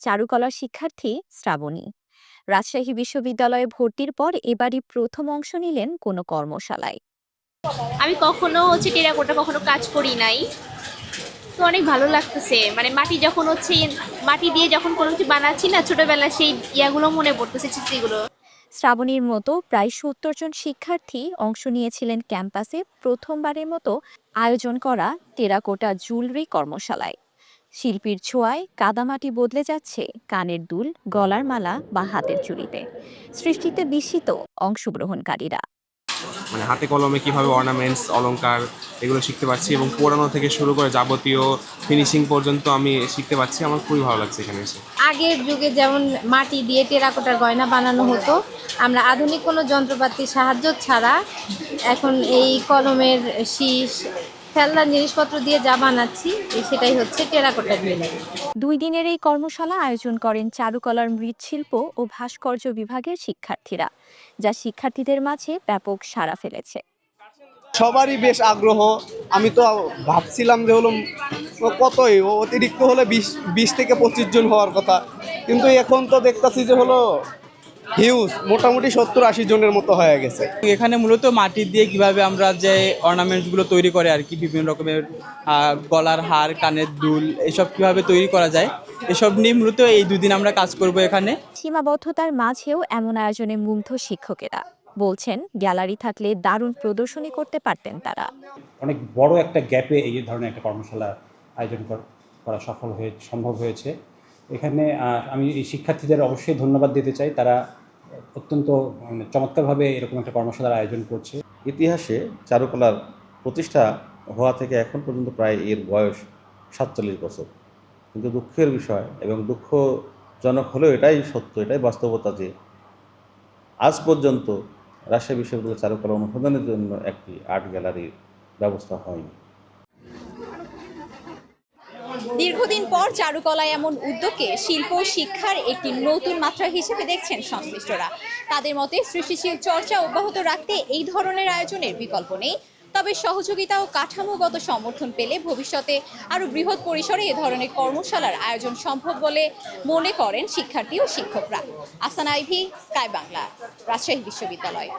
চারুকলার শিক্ষার্থী শ্রাবণী। রাজশাহী বিশ্ববিদ্যালয়ে ভর্তির পর এবারই প্রথম অংশ নিলেন কোনো কর্মশালায়। আমি কখনো হচ্ছে টেরাকোটা কখনো কাজ করি নাই। তো অনেক ভালো লাগতেছে। মানে মাটি যখন হচ্ছে মাটি দিয়ে যখন কোনো কিছু বানাচ্ছি না ছোটবেলা সেই ইয়াগুলো মনে পড়তেছে চিত্রগুলো। শ্রাবণীর মতো প্রায় সত্তর জন শিক্ষার্থী অংশ নিয়েছিলেন ক্যাম্পাসে প্রথমবারের মতো আয়োজন করা টেরাকোটা জুয়েলারি কর্মশালায়। শিল্পীর ছোঁয়ায় কাদামাটি বদলে যাচ্ছে কানের দুল গলার মালা বা হাতের চুড়িতে। সৃষ্টিতে বিস্মিত অংশগ্রহণকারীরা। মানে হাতে কলমে কীভাবে অর্নামেন্টস অলংকার এগুলো শিখতে পারছি এবং পোড়ানো থেকে শুরু করে যাবতীয় ফিনিশিং পর্যন্ত আমি শিখতে পারছি। আমার খুবই ভালো লাগছে এখানে এসে। আগের যুগে যেমন মাটি দিয়ে টেরাকোটার গয়না বানানো হতো আমরা আধুনিক কোনো যন্ত্রপাতির সাহায্য ছাড়া এখন এই কলমের শীষ খেলনার জিনিসপত্র দিয়ে যা বানাচ্ছি সেটাই হচ্ছে টেরাকোটা জুয়েলারি দুই দিনের এই কর্মশালা আয়োজন করেন চারুকলার মৃৎশিল্প ও ভাস্কর্য বিভাগের শিক্ষার্থীরা যা শিক্ষার্থীদের মাঝে ব্যাপক সাড়া ফেলেছে। সবারই বেশ আগ্রহ। আমি তো ভাবছিলাম যে হলো কতই? ও অতিরিক্ত হলে বিশ বিশ থেকে পঁচিশ জন হওয়ার কথা। কিন্তু এখন তো দেখতেছি যে হলো হিউজ মোটামুটি সত্তর আশি জনের মতো হয়ে গেছে। এখানে মূলত মাটি দিয়ে কীভাবে আমরা যে অর্নামেন্টসগুলো তৈরি করে আর কি বিভিন্ন রকমের গলার হার কানের দুল এসব কীভাবে তৈরি করা যায় এসব নিয়ে মূলত এই দুদিন আমরা কাজ করব এখানে। সীমাবদ্ধতার মাঝেও এমন আয়োজনে মুগ্ধ শিক্ষকেরা। বলছেন গ্যালারি থাকলে দারুণ প্রদর্শনী করতে পারতেন তারা। অনেক বড় একটা গ্যাপে এই ধরনের একটা কর্মশালা আয়োজন করা সফল হয়ে সম্ভব হয়েছে। এখানে আমি এই শিক্ষার্থীদের অবশ্যই ধন্যবাদ দিতে চাই। তারা অত্যন্ত মানে চমৎকারভাবে এরকম একটা কর্মশালার আয়োজন করছে। ইতিহাসে চারুকলার প্রতিষ্ঠা হওয়া থেকে এখন পর্যন্ত প্রায় এর বয়স সাতচল্লিশ বছর। কিন্তু দুঃখের বিষয় এবং দুঃখজনক হলেও এটাই সত্য, এটাই বাস্তবতা যে আজ পর্যন্ত রাজশাহী বিশ্ববিদ্যালয় চারুকলা অনুসন্ধানের জন্য একটি আর্ট গ্যালারির ব্যবস্থা হয়নি। দীর্ঘদিন পর চারুকলায় এমন উদ্যোগকে শিল্প শিক্ষার একটি নতুন মাত্রা হিসেবে দেখছেন সংশ্লিষ্টরা। তাদের মতে সৃষ্টিশীল চর্চা অব্যাহত রাখতে এই ধরনের আয়োজনের বিকল্প নেই। তবে সহযোগিতা ও কাঠামোগত সমর্থন পেলে ভবিষ্যতে আরও বৃহৎ পরিসরে এ ধরনের কর্মশালার আয়োজন সম্ভব বলে মনে করেন শিক্ষার্থী ও শিক্ষকরা। আসান আইভি, স্কাই বাংলা, রাজশাহী বিশ্ববিদ্যালয়।